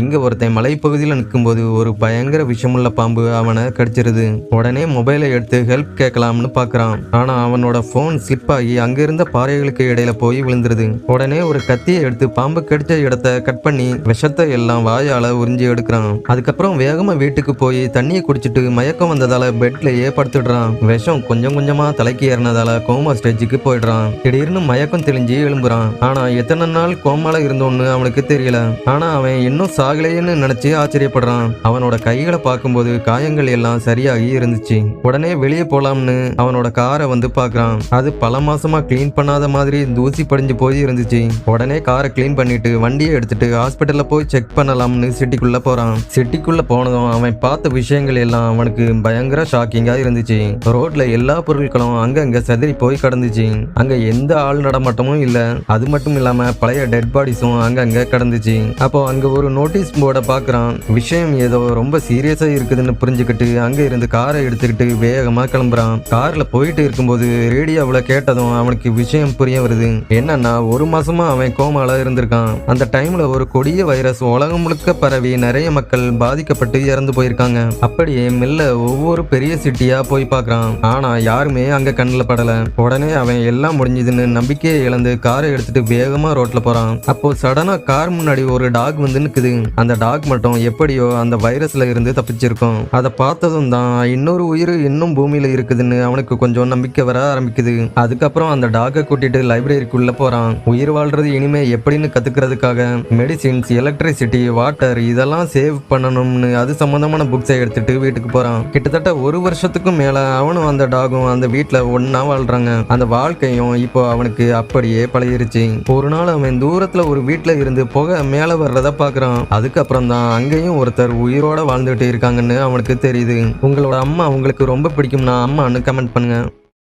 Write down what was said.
இங்கே ஒருத்தன் மலைப்பகுதியில் நிற்கும்போது ஒரு பயங்கர விஷமுள்ள பாம்பு அவனை கடிச்சிருது. உடனே மொபைலை எடுத்து ஹெல்ப் கேட்கலாம்னு பார்க்குறான் ஆனால் அவனோட ஃபோன் ஸ்லிப் ஆகி அங்கிருந்த பாறைகளுக்கு இடையில போய் விழுந்துருது. உடனே ஒரு கத்தியை எடுத்து பாம்பு கடிச்ச இடத்த கட் பண்ணி விஷத்தை எல்லாம் வாயால உறிஞ்சி எடுக்கிறான். அதுக்கப்புறம் வேகமாக வீட்டுக்கு போய் தண்ணியை குடிச்சிட்டு மயக்கம் வந்ததால பெட்லேயே படுத்துடுறான். விஷம் கொஞ்சம் கொஞ்சமாக தலைக்கு ஏறினதால கோமா ஸ்டேஜுக்கு போயிடுறான். திடீர்னு மயக்கம் தெளிஞ்சு எழும்புறான். ஆனால் எத்தனை நாள் கோமால இருந்தோன்னு அவனுக்கு தெரியல. ஆனால் அவன் இன்னும் சாகலையேன்னு நினைச்சு ஆச்சரியப்படுறான். அவனோட கைகளை பார்க்கும்போது காயங்கள் எல்லாம் சரியாகி இருந்துச்சு. உடனே வெளியே போலாம்னு அவனோட காரை வந்து பார்க்கறான். அது பல மாசமா க்ளீன் பண்ணாத மாதிரி தூசி படிஞ்சு போய் இருந்துச்சு. உடனே காரை க்ளீன் பண்ணிட்டு வண்டியை எடுத்துட்டு ஹாஸ்பிட்டல்ல போய் செக் பண்ணலாம்னு சிட்டிக்குள்ள போறான். சிட்டிக்குள்ள போனதும் அவன் பார்த்த விஷயங்கள் எல்லாம் அவனுக்கு பயங்கர ஷாக்கிங்கா இருந்துச்சு. ரோட்ல எல்லா பொருட்களும் அங்கங்க செதறி போய் கிடந்துச்சு. அங்க எந்த ஆள் நடமாட்டமும் இல்ல. அது மட்டும் இல்லாம பழைய டெட் பாடிஸும் அங்கங்க கிடந்துச்சு. அப்போ அங்க ஒரு நோட் நோட்டீஸ் போர்டை பார்க்குறான். விஷயம் ஏதோ ரொம்ப சீரியஸாக இருக்குதுன்னு புரிஞ்சுக்கிட்டு அங்கே இருந்து காரை எடுத்துக்கிட்டு வேகமாக கிளம்புறான். காரில் போயிட்டு இருக்கும்போது ரேடியோவில் கேட்டதும் அவனுக்கு விஷயம் புரிய வருது. என்னன்னா ஒரு மாசமா அவன் கோமால இருந்திருக்கான். அந்த டைம்ல ஒரு கொடிய வைரஸ் உலகம் முழுக்க பரவி நிறைய மக்கள் பாதிக்கப்பட்டு இறந்து போயிருக்காங்க. அப்படியே மெல்ல ஒவ்வொரு பெரிய சிட்டியா போய் பார்க்குறான். ஆனா யாருமே அங்க கண்ணில் படல. உடனே அவன் எல்லாம் முடிஞ்சதுன்னு நம்பிக்கையை இழந்து காரை எடுத்துட்டு வேகமா ரோட்ல போறான். அப்போ சடனா கார் முன்னாடி ஒரு டாக் வந்து நிக்குது. அந்த டாக் மட்டும் எப்படியோ அந்த வைரஸ்ல இருந்து தப்பிச்சிருக்கும். அதை பார்த்ததும் தான் இன்னொரு உயிர் இன்னும் பூமியில இருக்குதுன்னு அவனுக்கு கொஞ்சம் நம்பிக்கை வர ஆரம்பிக்குது. அதுக்கப்புறம் அந்த டாகை கூட்டிட்டு லைப்ரரிக்குள்ள போறான். உயிர் வாழ்றது இனிமே எப்படின்னு கத்துக்கிறதுக்காக மெடிசின்ஸ் எலக்ட்ரிசிட்டி வாட்டர் இதெல்லாம் சேவ் பண்ணணும்னு அது சம்பந்தமான புக்ஸை எடுத்துட்டு வீட்டுக்கு போறான். கிட்டத்தட்ட ஒரு வருஷத்துக்கும் மேல அவனும் அந்த டாகும் அந்த வீட்டுல ஒன்னா வாழ்றாங்க. அந்த வாழ்க்கையும் இப்போ அவனுக்கு அப்படியே பழகிருச்சு. ஒரு நாள் அவன் தூரத்துல ஒரு வீட்டுல இருந்து புகை மேல வர்றத பாக்குறான் அதுக்கப்புறம் தான் அங்கேயும் ஒருத்தர் உயிரோட வாழ்ந்துகிட்டு இருக்காங்கன்னு அவனுக்கு தெரியுது. உங்களோட அம்மா உங்களுக்கு ரொம்ப பிடிக்கும்னா அம்மான்னு கமெண்ட் பண்ணுங்க.